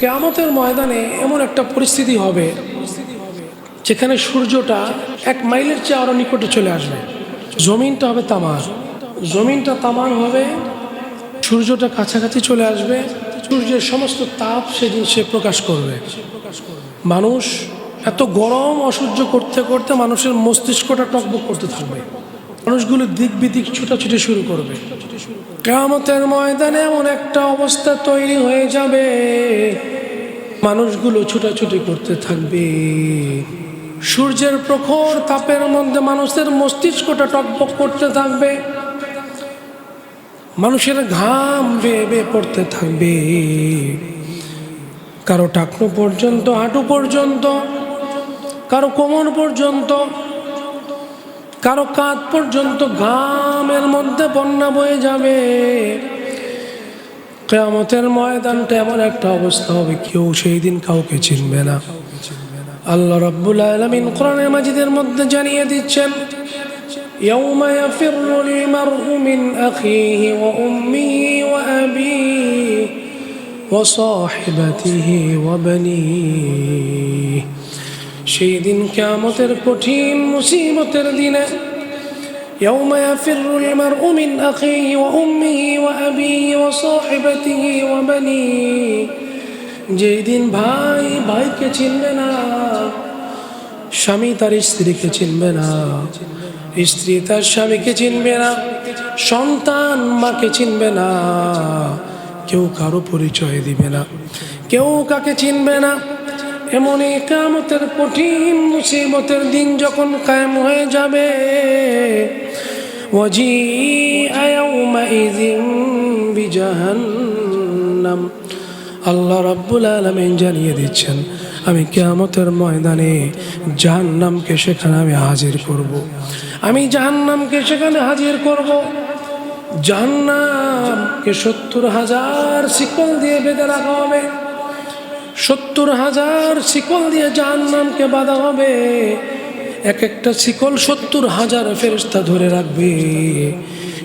কেয়ামতের ময়দানে এমন একটা পরিস্থিতি হবে যেখানে সূর্যটা এক মাইলের চেয়ে আরও নিকটে চলে আসবে। জমিনটা হবে তামার। জমিনটা তামার হবে, সূর্যটা কাছাকাছি চলে আসবে, সূর্যের সমস্ত তাপ সেদিন সে প্রকাশ করবে। মানুষ এত গরম অসহ্য করতে করতে মানুষের মস্তিষ্কটা টকবক করতে থাকবে। মানুষগুলো দিক বিদিক ছুটাছুটি শুরু করবে। কেয়ামতের ময়দানে এমন একটা অবস্থা তৈরি হয়ে যাবে। মানুষগুলো ছুটাছুটি করতে থাকবে। সূর্যের প্রখর তাপের মধ্যে মানুষের মস্তিষ্কটা টকবক করতে থাকবে। মানুষের ঘাম বেয়ে বেয়ে পড়তে থাকবে। কারও টাকনু পর্যন্ত, হাঁটু পর্যন্ত, কারও কোমর পর্যন্ত কারো কাঁধ পর্যন্ত ঘামের মধ্যে বন্যা বয়ে যাবে কেয়ামতের ময়দানটা এমন একটা অবস্থা হবে কেউ সেই দিন কাউকে চিনবে না আল্লাহ রব্বুল আলমিন কোরআনে মাজিদের মধ্যে জানিয়ে দিচ্ছেন يوم يفر المرء من أخيه وأمه وأبيه وصاحبته وبنيه সেই দিন কেয়ামতের কঠিন মুসিবতের দিনে يوم يفر المرء من أخيه وأمه وأبيه وصاحبته وبنيه যেই দিন ভাই ভাইকে চিনবে না স্বামী তার স্ত্রীকে চিনবে না স্ত্রী তার স্বামীকে চিনবে না সন্তান মাকে চিনবে না কেউ কারো পরিচয় দিবে না কেউ কাকে চিনবে না এমন কামতের কঠিন মুসিবতের দিন যখন কায়েম হয়ে যাবে আল্লাহ রব্বুল আলমিন জানিয়ে দিচ্ছেন, আমি কেয়ামতের ময়দানে জাহান্নামকে সেখানে আমি হাজির করব। আমি জাহান্নামকে সেখানে হাজির করব। জাহান্নামকে সত্তর হাজার শিকল দিয়ে বেঁধে রাখা হবে সত্তর হাজার শিকল দিয়ে জাহান্নামকে বাঁধা হবে। এক একটা শিকল সত্তর হাজার ফেরস্তা ধরে রাখবে।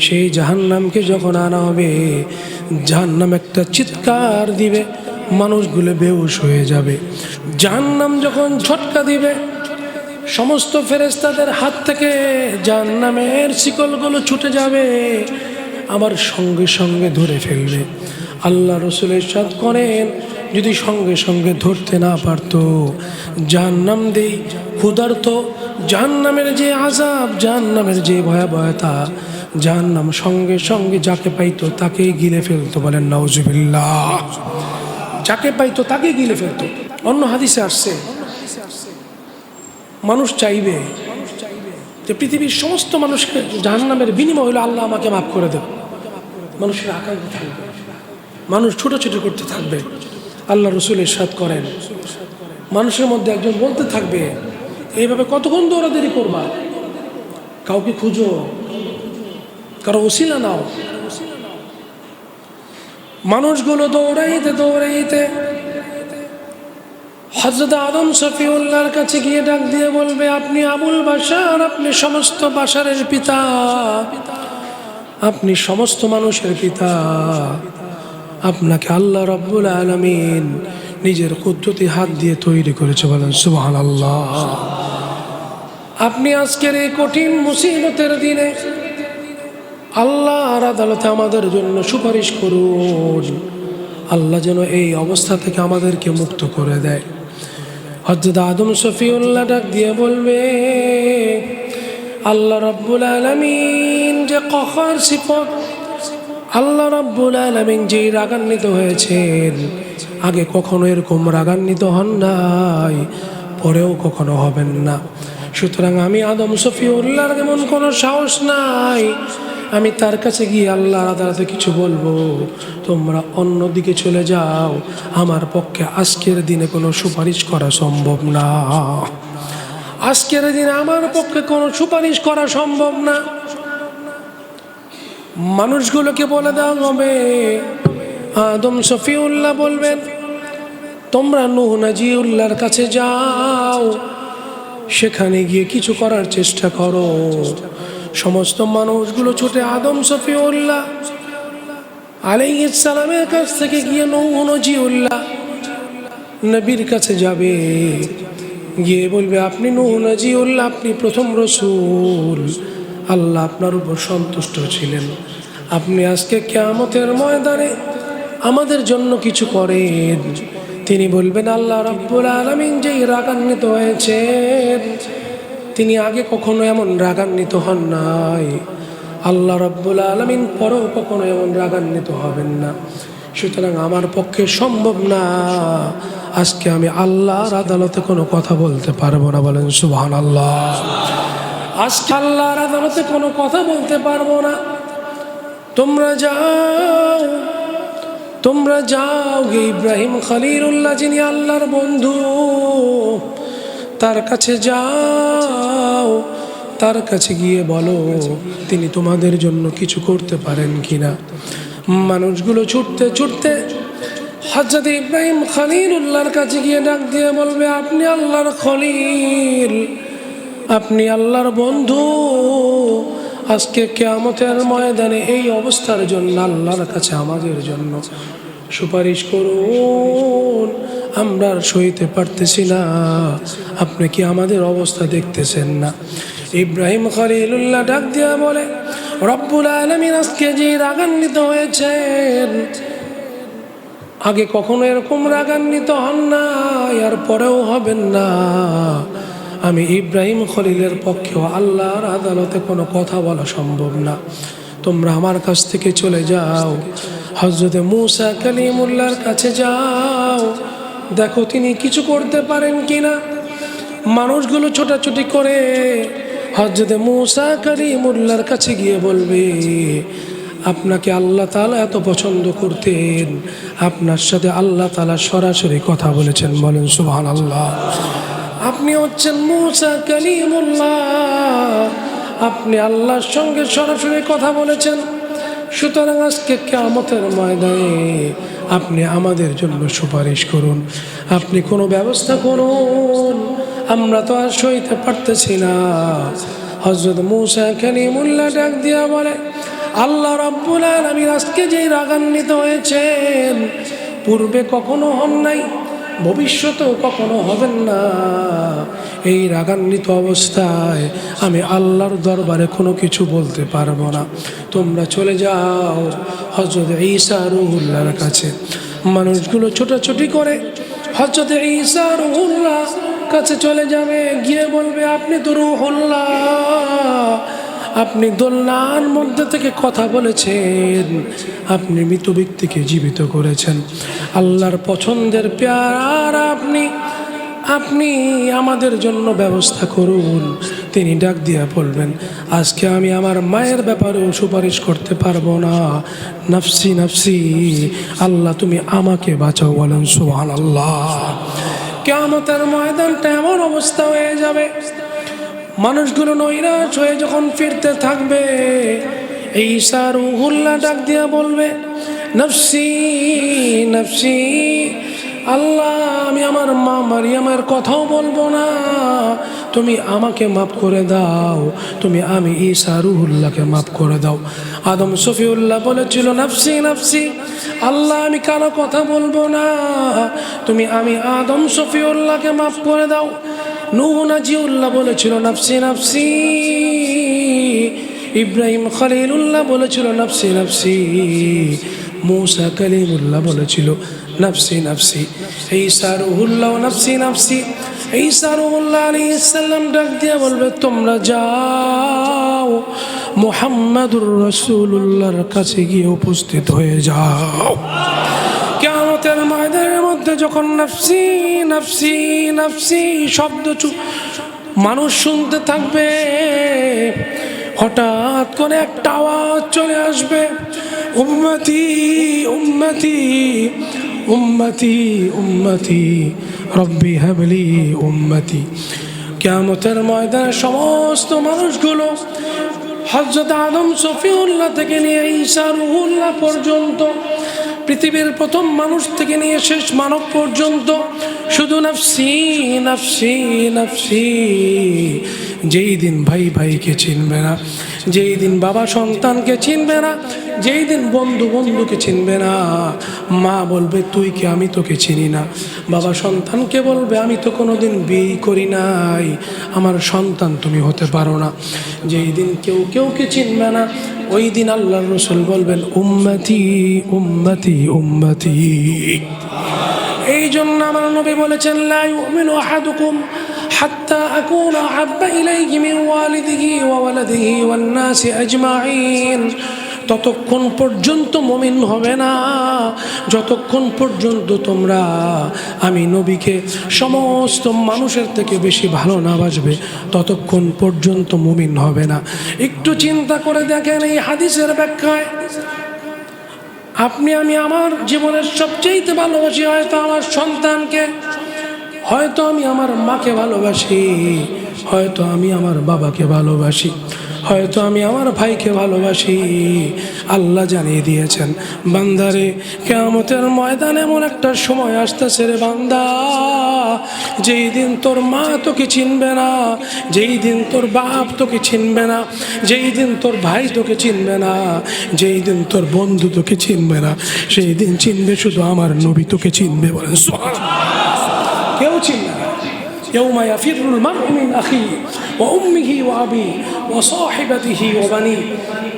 সেই জাহান্নামকে যখন আনা হবে, জাহান্নাম একটা চিৎকার দিবে, মানুষগুলো বেউস হয়ে যাবে। জাহান্নাম যখন ঝটকা দিবে, সমস্ত ফেরেস্তাদের হাত থেকে জাহান্নামের শিকলগুলো ছুটে যাবে, আবার সঙ্গে সঙ্গে ধরে ফেলবে। আল্লাহ রসুলের সাথ করেন যদি সঙ্গে সঙ্গে ধরতে না পারতো, জাহান্নাম দেই ক্ষুধার্ত, জাহান্নামের যে আজাব জাহান্নামের যে ভয়াবহতা, জাহান্নাম সঙ্গে সঙ্গে যাকে পাইতো তাকেই গিলে ফেলতো বলেন নওজুবিল্লাহ যাকে পাইতো তাকে গিলে ফেলতো। অন্য হাদিসে আসছে, মানুষ চাইবে যে পৃথিবীর সমস্ত মানুষকে জাহান্নামের বিনিময় হলো আল্লাহ আমাকে মাফ করে দেবে। মানুষের আকাঙ্ক্ষা থাকবে। মানুষ ছোটাছুটি করতে থাকবে। আল্লাহ রসুল এরশাদ করেন। মানুষের মধ্যে একজন বলতে থাকবে, এইভাবে কতক্ষণ দৌড়াদৌড়ি করবা? কাউকে খুঁজো। কারও ওসিলা নাও। মানুষগুলো দৌড়াইতে দৌড়াইতে হজরত আদম শফিউল্লাহর কাছে গিয়ে ডাক দিয়ে বলবে, আপনি আবুল বাসার আপনি সমস্ত বাসারের পিতা। আপনি সমস্ত মানুষের পিতা। আপনাকে আল্লাহ রব্বুল আলমিন নিজের কুদ্রতি হাত দিয়ে তৈরি করেছে বলেন সুবাহ আল্লাহ আপনি আজকের এই কঠিন মুসিবতের দিনে আল্লাহর আদালতে আমাদের জন্য সুপারিশ করুন। আল্লাহ যেন এই অবস্থা থেকে আমাদেরকে মুক্ত করে দেয়। হজরত আদম শফিউল্লাহ ডাক দিয়ে বলবে, আল্লাহ রব্বুল আলমিন যে কখর সিফত আল্লাহ রব্বুল আলমিন যেই রাগান্বিত হয়েছেন, আগে কখনো এরকম রাগান্বিত হন নাই, পরেও কখনো হবেন না। সুতরাং আমি আদম শফিউল্লাহর এমন কোনো সাহস নাই। আমি তার কাছে গিয়ে আল্লাহ আদালতে কিছু বলব, তোমরা অন্যদিকে চলে যাও, আমার পক্ষে আজকের দিনে কোনো সুপারিশ করা সম্ভব না। আজকের দিনে আমার পক্ষে কোনো সুপারিশ করা সম্ভব না। মানুষগুলোকে বলে দেওয়া হবে। আদম শফিউল্লাহ বলবেন, তোমরা নুহ নাজিউল্লাহর কাছে যাও, সেখানে গিয়ে কিছু করার চেষ্টা করো। সমস্ত মানুষগুলো ছুটে আদম সফিউল্লাহ আলাইসালামের কাছ থেকে গিয়ে নৌ নজিউল্লাহ নবীর কাছে যাবে। গিয়ে বলবে, আপনি নুহ নাজিউল্লাহ, আপনি প্রথম রসুল। আল্লাহ আপনার উপর সন্তুষ্ট ছিলেন। আপনি আজকে কেয়ামতের ময়দানে আমাদের জন্য কিছু করেন। তিনি বলবেন, আল্লাহ রব্বুল আলমিন যেই রাগান্বিত হয়েছেন, তিনি আগে কখনো এমন রাগান্বিত হন নাই। আল্লাহ রব্বুল আলমিন পরেও কখনো এমন রাগান্বিত হবেন না। সুতরাং আমার পক্ষে সম্ভব না। আজকে আমি আল্লাহর আদালতে কোনো কথা বলতে পারব না। বলেন সুবহান আল্লাহ আজকে আল্লাহর আদালতে কোনো কথা বলতে পারব না। তোমরা যাও তোমরা যাও ইব্রাহিম খলিলুল্লাহ, যিনি আল্লাহর বন্ধু। তার কাছে যাও, তার কাছে গিয়ে বলো, তিনি তোমাদের জন্য কিছু করতে পারেন কিনা। মানুষগুলো ছুটতে ছুটতে হজরত ইব্রাহিম খালির খলিলুল্লাহর কাছে গিয়ে ডাক দিয়ে বলবে, আপনি আল্লাহর খলিল। আপনি আল্লাহর বন্ধু। আজকে কেয়ামতের ময়দানে এই অবস্থার জন্য আল্লাহর কাছে আমাদের জন্য সুপারিশ করুন। আমরা আর সইতে পারতেছি না। আপনি কি আমাদের অবস্থা দেখতেছেন না? ইব্রাহিম খলিলুল্লাহ ডাক দিয়া বলে, রব্বুল আলমিন আজকে যে রাগান্বিত হয়েছেন, আগে কখনো এরকম রাগান্বিত হন না এর পরেও হবেন না। আমি ইব্রাহিম খলিলের পক্ষেও আল্লাহর আদালতে কোনো কথা বলা সম্ভব না। তোমরা আমার কাছ থেকে চলে যাও। হজরতে মুসা কালিমুল্লাহর কাছে যাও। দেখো তিনি কিছু করতে পারেন কিনা। মানুষগুলো ছোটাছুটি করে হজরতে মুসা কালিমুল্লাহর কাছে গিয়ে বলবে, আপনাকে আল্লাহ তালা এত পছন্দ করতেন। আপনার সাথে আল্লাহ তালা সরাসরি কথা বলেছেন। বলেন সুবহান আল্লাহ আপনি হচ্ছেন মুসা কালিমুল্লাহ। আপনি আল্লাহর সঙ্গে সরাসরি কথা বলেছেন। সুতরাং আজকে কেয়ামতের ময়দানে আপনি আমাদের জন্য সুপারিশ করুন। আপনি কোনো ব্যবস্থা করুন। আমরা তো আর সইতে পারতেছি না। হজরত মুসা কালিমুল্লাহ ডাক দিয়া বলে, আল্লাহ রব্বুল আলমিন আজকে যেই রাগান্বিত হয়েছেন, পূর্বে কখনো হন নাই। ভবিষ্যতেও কখনো হবেন না। এই রাগান্বিত অবস্থায় আমি আল্লাহর দরবারে কোনো কিছু বলতে পারব না। তোমরা চলে যাও হজরত ঈসা রুহুল্লার কাছে। মানুষগুলো ছোটাছুটি করে হজরত ঈসা রুহুল্লাহ কাছে চলে যাবে, গিয়ে বলবে, আপনি তো রুহুল্লাহ। আপনি দোলনার মধ্যে থেকে কথা বলেছেন। আপনি মৃত ব্যক্তিকে জীবিত করেছেন। আল্লাহর পছন্দের প্যার আপনি আপনি আমাদের জন্য ব্যবস্থা করুন। তিনি ডাক দিয়া বলবেন, আজকে আমি আমার মায়ের ব্যাপারেও সুপারিশ করতে পারব না। নাফসি নাফসি, আল্লাহ তুমি আমাকে বাঁচাও বলেন সোহান আল্লাহ কেমতের ময়দানটা এমন অবস্থা হয়ে যাবে। মানুষগুলো নৈরাশ হয়ে যখন ফিরতে থাকবে, এই সার উহুল্লা ডাক দিয়া বলবে, নফসি নফসি, আল্লাহ, আমি আমার মা মারিয়ামের কথাও বলব না। তুমি আমাকে মাফ করে দাও, তুমি আমি ঈসা রুহুল্লাহকে মাফ করে দাও। আদম সফিউল্লাহ বলেছিল, নাফসি নাফসি, আল্লাহ, আমি কারও কথা বলব না। তুমি আমি আদম সফিউল্লাহকে মাফ করে দাও। নূহ নাজিউল্লাহ বলেছিল, নাফসি নাফসি। ইব্রাহিম খলিলুল্লাহ বলেছিল, নাফসি নাফসি। মৌসা কালিমুল্লাহ বলেছিল, নাফসি নাফসি। এই সারুহুল্লাহ নাফসি নাফসি। এই সারুহুল্লাহ আলী ইসাল্লাম ডাক দিয়া বলবে, তোমরা যাও, মোহাম্মদুর রসুল্লাহর কাছে গিয়ে উপস্থিত হয়ে যাও। মধ্যে যখন নাফসি নাফসি নাফসি, শব্দ মানুষ শুনতে থাকবে। হঠাৎ করে একটা আওয়াজ চলে আসবে। উম্মতি উম্মতি উম্মতি উম্মতি, রব্বি হাবলি উম্মতি। কেমতের ময়দানে সমস্ত মানুষগুলো হজরত আদম, সফিউল্লাহ থেকে নিয়ে ঈসা, রুহুল্লাহ পর্যন্ত পৃথিবীর প্রথম মানুষ থেকে নিয়ে শেষ মানব পর্যন্ত শুধু নাফসি নাফসি নাফসি। যেই দিন ভাই ভাইকে চিনবে না, যেই দিন বাবা সন্তানকে চিনবে না, যেই দিন বন্ধু বন্ধুকে চিনবে না, মা বলবে, তুই কি আমি তোকে চিনি না? বাবা সন্তানকে বলবে, আমি তো কোনো দিন বিয়ে করি নাই, আমার সন্তান তুমি হতে পারো না। যেই দিন কেউ কেউকে চিনবে না, ওই দিন আল্লাহ রসুল বলবেন, উম্মতি উম্মতি উম্মতি। এই জন্য আমার নবী বলেছেন, লা ইউমিনু আহাদুকুম। আহাব্বা ইলাইহি মিন ওয়ালিদিহি ওয়া ওয়ালাদিহি ওয়ান নাসি আজমাইন ততক্ষণ পর্যন্ত মমিন হবে না। যতক্ষণ পর্যন্ত তোমরা, আমি নবীকে সমস্ত মানুষের থেকে বেশি ভালো না বাসবে, ততক্ষণ পর্যন্ত মমিন হবে না। একটু চিন্তা করে দেখেন এই হাদিসের ব্যাখ্যায়। আপনি, আমি আমার জীবনের সবচেয়ে ভালোবাসি হয়তো আমার সন্তানকে। হয়তো আমি আমার মাকে ভালোবাসি, হয়তো আমি আমার বাবাকে ভালোবাসি, হয়তো আমি আমার ভাইকে ভালোবাসি। আল্লাহ জানিয়ে দিয়েছেন, বান্দারে, কেয়ামতের ময়দানে এমন একটা সময় আসতেছে রে বান্দা। যেই দিন তোর মা তোকে চিনবে না, যেই দিন তোর বাপ তোকে চিনবে না, যেই দিন তোর ভাই তোকে চিনবে না, যেই দিন তোর বন্ধু তোকে চিনবে না, সেই দিন চিনবে শুধু আমার নবী তোকে চিনবে বলেন। কেউ চিনবে না يوم يفر المرء من أخيه وأمه وأبيه وصاحبته وبنيه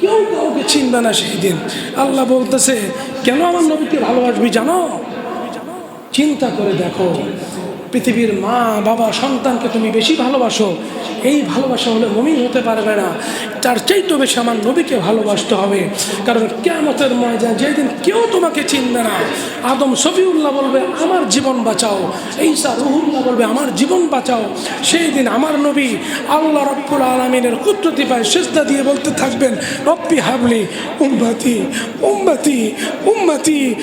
কেউ কাউকে চিনবে না সেই দিন আল্লাহ বলতেছে কেন আমার নবীকে ভালোবাসবি জানো চিন্তা করে দেখো পৃথিবীর মা, বাবা, সন্তানকে তুমি বেশি ভালোবাসো। এই ভালোবাসা হলে মমিন হতে পারবে না। তার চাইতে বেশি আমার নবীকে ভালোবাসতে হবে। কারণ কেমতের ময়দান যেদিন কেউ তোমাকে চিনবে না, আদম সফিউল্লাহ বলবে, আমার জীবন বাঁচাও। ঈসা রুহুল্লাহ বলবে, আমার জীবন বাঁচাও। সেই দিন আমার নবী আল্লাহ রব্বুল আলমিনের কুদরতি পায় সেজদা দিয়ে বলতে থাকবেন, রব্বি হাবলি উম্মতি উম্মতি উম্মতি।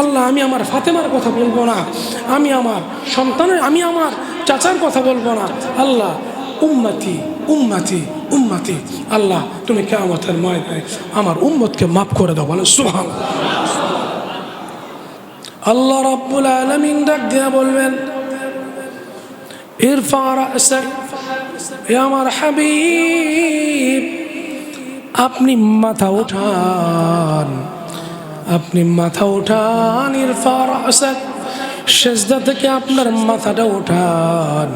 আল্লাহ, আমি আমার ফাতেমার কথা বলব না। আমি আমার সন্তানের, আমি আমার চাচার কথা বলব না। আল্লাহ, উম্মাতি উম্মাতি উম্মাতি। আল্লাহ, তুমি কেমতের ময়দানে আমার উম্মতকে মাফ করে দাও বলে সুহান আল্লাহ রব্বুল আলমিন ডাক দিয়া বলবেন আমার হাবিব, আপনি মাথা উঠান। আপনি মাথা উঠান ইরফা রাসক সেজদা থেকে আপনার মাথাটা উঠান।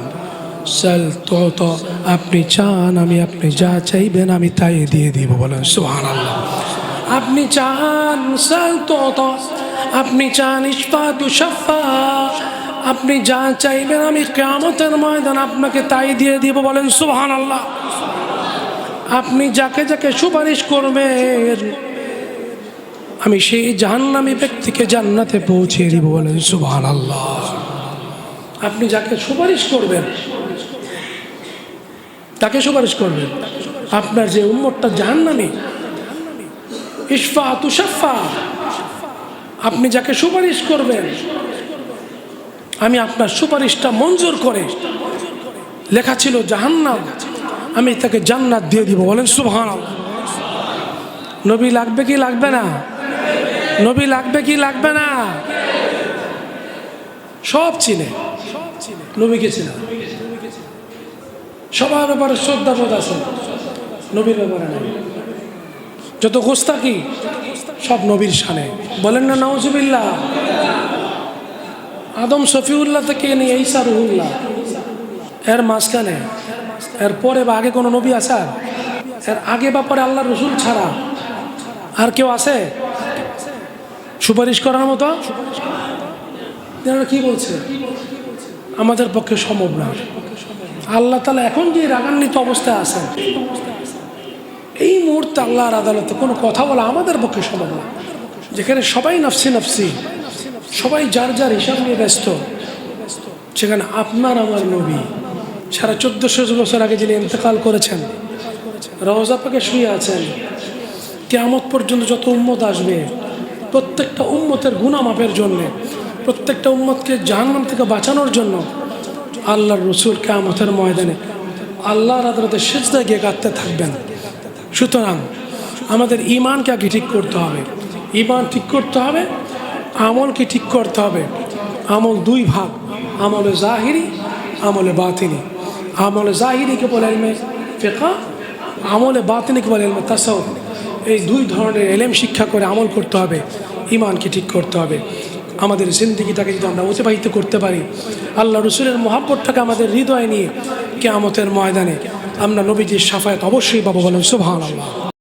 সাল তো আপনি চান আমি, আপনি যা চাইবেন আমি তাই দিয়ে দিব বলেন সুহান আল্লাহ আপনি চান, সাল তো আপনি চান ইস্পাতু সাফা আপনি যা চাইবেন আমি কেমতের ময়দান আপনাকে তাই দিয়ে দিব বলেন সুহান আল্লাহ আপনি যাকে যাকে সুপারিশ করবেন আমি সেই জাহান্নামী ব্যক্তিকে জান্নাতে পৌঁছে দিব বলেন সুবহান আল্লাহ আপনি যাকে সুপারিশ করবেন, তাকে সুপারিশ করবেন। আপনার যে উম্মতটা জাহান্নামী ইসফা তুষাফা আপনি যাকে সুপারিশ করবেন, আমি আপনার সুপারিশটা মঞ্জুর করে, লেখা ছিল জাহান্নাম, আমি তাকে জান্নাত দিয়ে দিব বলেন সুবহান নবী লাগবে কি লাগবে না? নবী লাগবে কি লাগবে না? সব চিনে। নবীকে চিনে। সবার ব্যাপারে শ্রদ্ধাবোধ আছে। নবীর ব্যাপারে নেই। যত গোস্তাকি সব নবীর সানে। বলেন না নওজুবিল্লাহ আদম শফিউল্লাহ থেকে নিয়ে ঈসা রুহুল্লাহ। এর মাঝখানে, এর পরে বা আগে কোনো নবী আছে? আর? এর আগে বা পরে আল্লাহ রসুল ছাড়া আর কেউ আছে? সুপারিশ করার মতো? এনারা কি বলছে? আমাদের পক্ষে সম্ভব না। আল্লাহ তালা এখন যে রাগান্বিত অবস্থায় আছেন, এই মুহূর্তে আল্লাহর আদালতে কোনো কথা বলা আমাদের পক্ষে সম্ভব না। যেখানে সবাই নফসি নফসি, সবাই যার যার হিসাব নিয়ে ব্যস্ত, সেখানে আপনার আমার নবী, সারা চোদ্দশো বছর আগে যিনি ইন্তেকাল করেছেন, রওজা পাকে শুয়ে আছেন, কেয়ামত পর্যন্ত যত উম্মত আসবে প্রত্যেকটা উম্মতের গুণা মাপের জন্যে, প্রত্যেকটা উম্মতকে জাহান্নাম থেকে বাঁচানোর জন্য আল্লাহর রসুল কেয়ামতের ময়দানে আল্লাহর আদালতে সেজদায় গিয়ে কাঁদতে থাকবেন। সুতরাং আমাদের ইমানকে আগে ঠিক করতে হবে। ইমান ঠিক করতে হবে, আমলকে ঠিক করতে হবে। আমল দুই ভাগ, আমলে জাহিরি, আমলে বাতিনি। আমলে জাহিরিকে বলে এলমে ফেকা, আমলে বাতিনিকে বলে এলমে তাসাউ এই দুই ধরনের এলেম শিক্ষা করে আমল করতে হবে ইমানকে ঠিক করতে হবে। আমাদের জিন্দিগিটাকে যদি আমরা অতিবাহিত করতে পারি, আল্লাহ রসুলের মহাব্বতটাকে আমাদের হৃদয় নিয়ে কেয়ামতের ময়দানে আমরা নবীজির সাফায়াত অবশ্যই পাবো বলেন সুভান আল্লাহ